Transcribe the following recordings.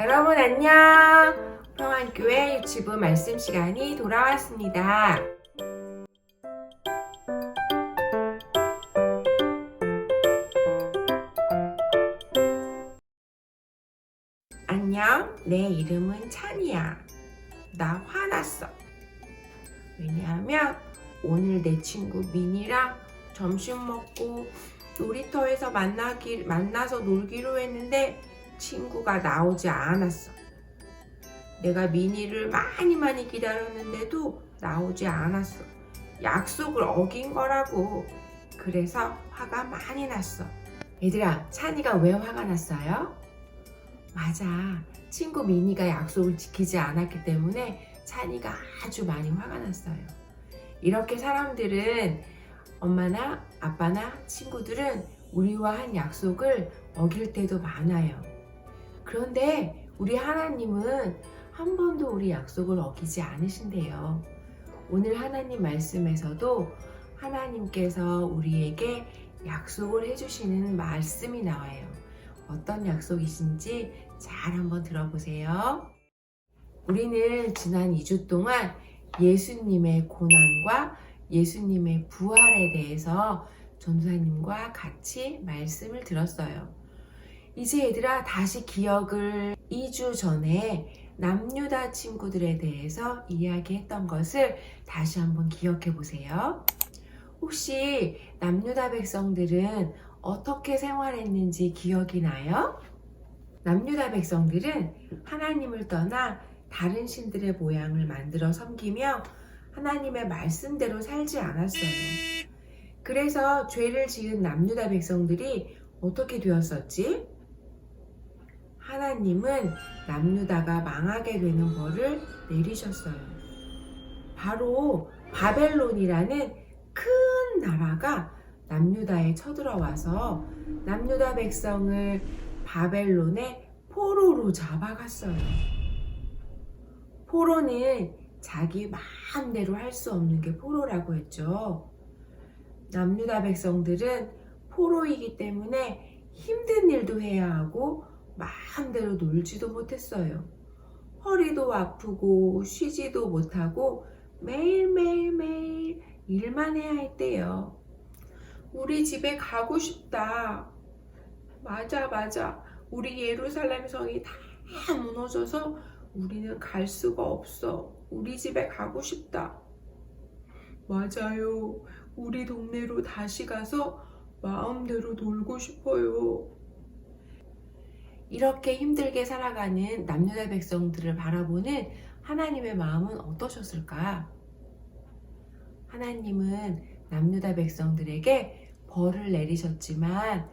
여러분 안녕. 평안교회 유치부 말씀 시간이 돌아왔습니다. 안녕. 내 이름은 찬이야. 나 화났어. 왜냐하면 오늘 내 친구 민이랑 점심 먹고 놀이터에서 만나기, 만나서 놀기로 했는데 친구가 나오지 않았어. 내가 미니를 많이 많이 기다렸는데도 나오지 않았어. 약속을 어긴 거라고. 그래서 화가 많이 났어. 얘들아, 찬이가 왜 화가 났어요? 맞아. 친구 미니가 약속을 지키지 않았기 때문에 찬이가 아주 많이 화가 났어요. 이렇게 사람들은 엄마나 아빠나 친구들은 우리와 한 약속을 어길 때도 많아요. 그런데 우리 하나님은 한 번도 우리 약속을 어기지 않으신대요. 오늘 하나님 말씀에서도 하나님께서 우리에게 약속을 해주시는 말씀이 나와요. 어떤 약속이신지 잘 한번 들어보세요. 우리는 지난 2주 동안 예수님의 고난과 예수님의 부활에 대해서 전사님과 같이 말씀을 들었어요. 이제 얘들아 다시 기억을 2주 전에 남유다 친구들에 대해서 이야기했던 것을 다시 한번 기억해 보세요. 혹시 남유다 백성들은 어떻게 생활했는지 기억이 나요? 남유다 백성들은 하나님을 떠나 다른 신들의 모양을 만들어 섬기며 하나님의 말씀대로 살지 않았어요. 그래서 죄를 지은 남유다 백성들이 어떻게 되었었지? 하나님은 남유다가 망하게 되는 벌을 내리셨어요. 바로 바벨론이라는 큰 나라가 남유다에 쳐들어와서 남유다 백성을 바벨론의 포로로 잡아갔어요. 포로는 자기 마음대로 할 수 없는 게 포로라고 했죠. 남유다 백성들은 포로이기 때문에 힘든 일도 해야 하고 마음대로 놀지도 못했어요. 허리도 아프고 쉬지도 못하고 매일매일매일 일만 해야 했대요. 우리 집에 가고 싶다. 맞아, 맞아. 우리 예루살렘 성이 다 무너져서 우리는 갈 수가 없어. 우리 집에 가고 싶다. 맞아요. 우리 동네로 다시 가서 마음대로 놀고 싶어요. 이렇게 힘들게 살아가는 남유다 백성들을 바라보는 하나님의 마음은 어떠셨을까? 하나님은 남유다 백성들에게 벌을 내리셨지만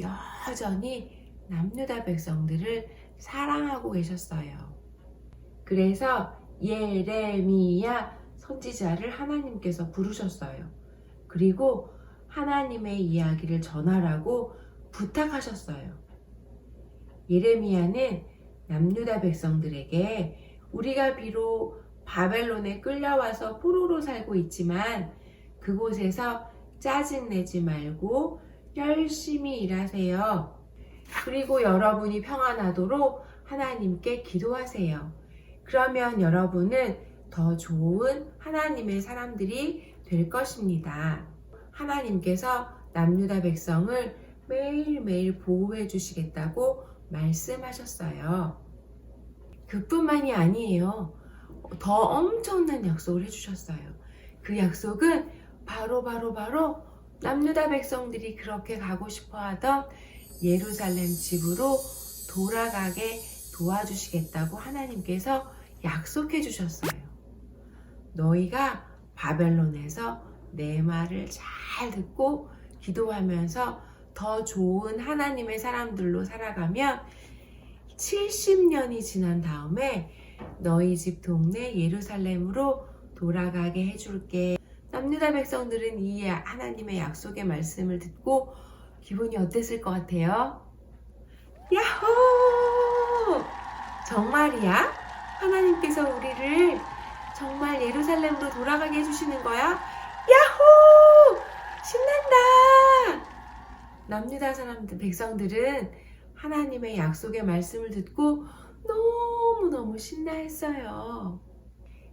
여전히 남유다 백성들을 사랑하고 계셨어요. 그래서 예레미야 선지자를 하나님께서 부르셨어요. 그리고 하나님의 이야기를 전하라고 부탁하셨어요. 예레미야는 남유다 백성들에게 우리가 비록 바벨론에 끌려와서 포로로 살고 있지만 그곳에서 짜증내지 말고 열심히 일하세요. 그리고 여러분이 평안하도록 하나님께 기도하세요. 그러면 여러분은 더 좋은 하나님의 사람들이 될 것입니다. 하나님께서 남유다 백성을 매일매일 보호해 주시겠다고 말씀하셨어요. 그뿐만이 아니에요. 더 엄청난 약속을 해주셨어요. 그 약속은 바로 바로 바로 남유다 백성들이 그렇게 가고 싶어 하던 예루살렘 집으로 돌아가게 도와주시겠다고 하나님께서 약속해 주셨어요. 너희가 바벨론에서 내 말을 잘 듣고 기도하면서 더 좋은 하나님의 사람들로 살아가면 70년이 지난 다음에 너희 집 동네 예루살렘으로 돌아가게 해줄게. 남유다 백성들은 이 하나님의 약속의 말씀을 듣고 기분이 어땠을 것 같아요? 야호! 정말이야? 하나님께서 우리를 정말 예루살렘으로 돌아가게 해주시는 거야? 야호! 신난다! 남유다 사람들, 백성들은 하나님의 약속의 말씀을 듣고 너무너무 신나했어요.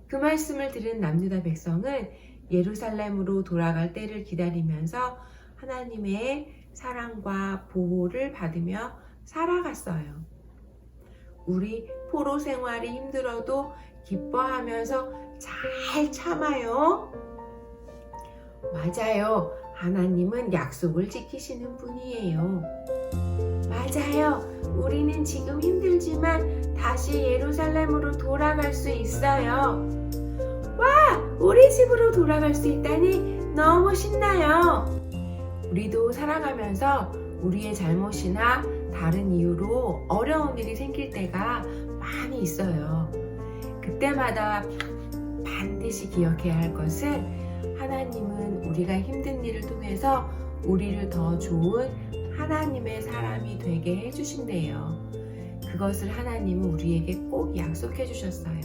그 말씀을 들은 남유다 백성은 예루살렘으로 돌아갈 때를 기다리면서 하나님의 사랑과 보호를 받으며 살아갔어요. 우리 포로 생활이 힘들어도 기뻐하면서 잘 참아요. 맞아요. 하나님은 약속을 지키시는 분이에요. 맞아요. 우리는 지금 힘들지만 다시 예루살렘으로 돌아갈 수 있어요. 와! 우리 집으로 돌아갈 수 있다니 너무 신나요. 우리도 살아가면서 우리의 잘못이나 다른 이유로 어려운 일이 생길 때가 많이 있어요. 그때마다 반드시 기억해야 할 것은 하나님은 우리가 힘든 일을 통해서 우리를 더 좋은 하나님의 사람이 되게 해주신대요. 그것을 하나님은 우리에게 꼭 약속해 주셨어요.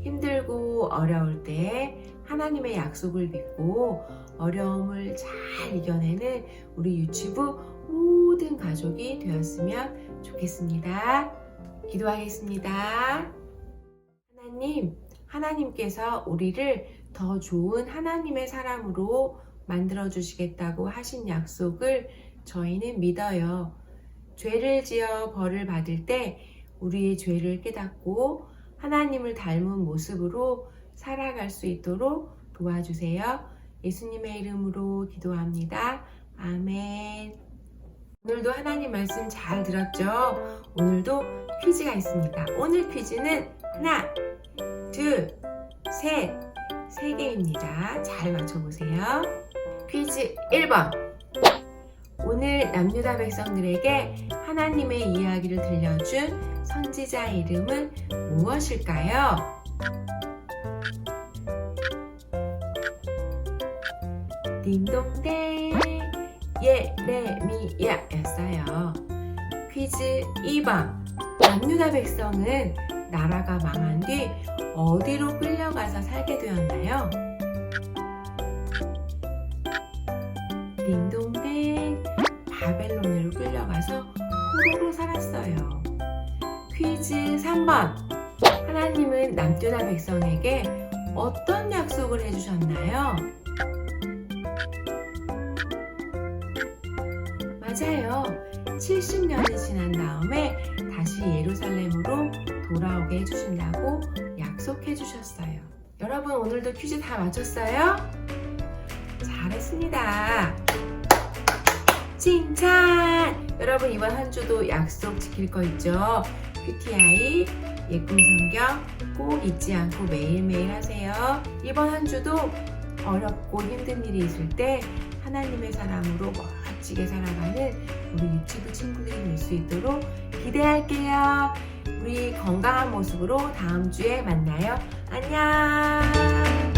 힘들고 어려울 때 하나님의 약속을 믿고 어려움을 잘 이겨내는 우리 유치부 모든 가족이 되었으면 좋겠습니다. 기도하겠습니다. 하나님, 하나님께서 우리를 더 좋은 하나님의 사람으로 만들어 주시겠다고 하신 약속을 저희는 믿어요. 죄를 지어 벌을 받을 때 우리의 죄를 깨닫고 하나님을 닮은 모습으로 살아갈 수 있도록 도와주세요. 예수님의 이름으로 기도합니다. 아멘. 오늘도 하나님 말씀 잘 들었죠? 오늘도 퀴즈가 있습니다. 오늘 퀴즈는 하나, 둘, 셋, 세 개입니다. 잘 맞춰보세요. 퀴즈 1번. 오늘 남유다 백성들에게 하나님의 이야기를 들려준 선지자 이름은 무엇일까요? 딩동댕 예레미야였어요. 퀴즈 2번. 남유다 백성은 나라가 망한 뒤 어디로 끌려가서 살게 되었나요? 딩동댕 바벨론으로 끌려가서 포로로 살았어요. 퀴즈 3번 하나님은 남유다 백성에게 어떤 약속을 해주셨나요? 맞아요. 70년이 지난 다음에 다시 예루살렘으로 돌아오게 해주신다고 약속해 주셨어요. 여러분 오늘도 퀴즈 다 맞췄어요? 잘했습니다. 칭찬! 여러분 이번 한 주도 약속 지킬 거 있죠? QTI 예꿈 성경 꼭 잊지 않고 매일매일 하세요. 이번 한 주도 어렵고 힘든 일이 있을 때 하나님의 사람으로 멋지게 살아가는 우리 유치부 친구들이 될 수 있도록 기대할게요. 우리 건강한 모습으로 다음 주에 만나요. 안녕!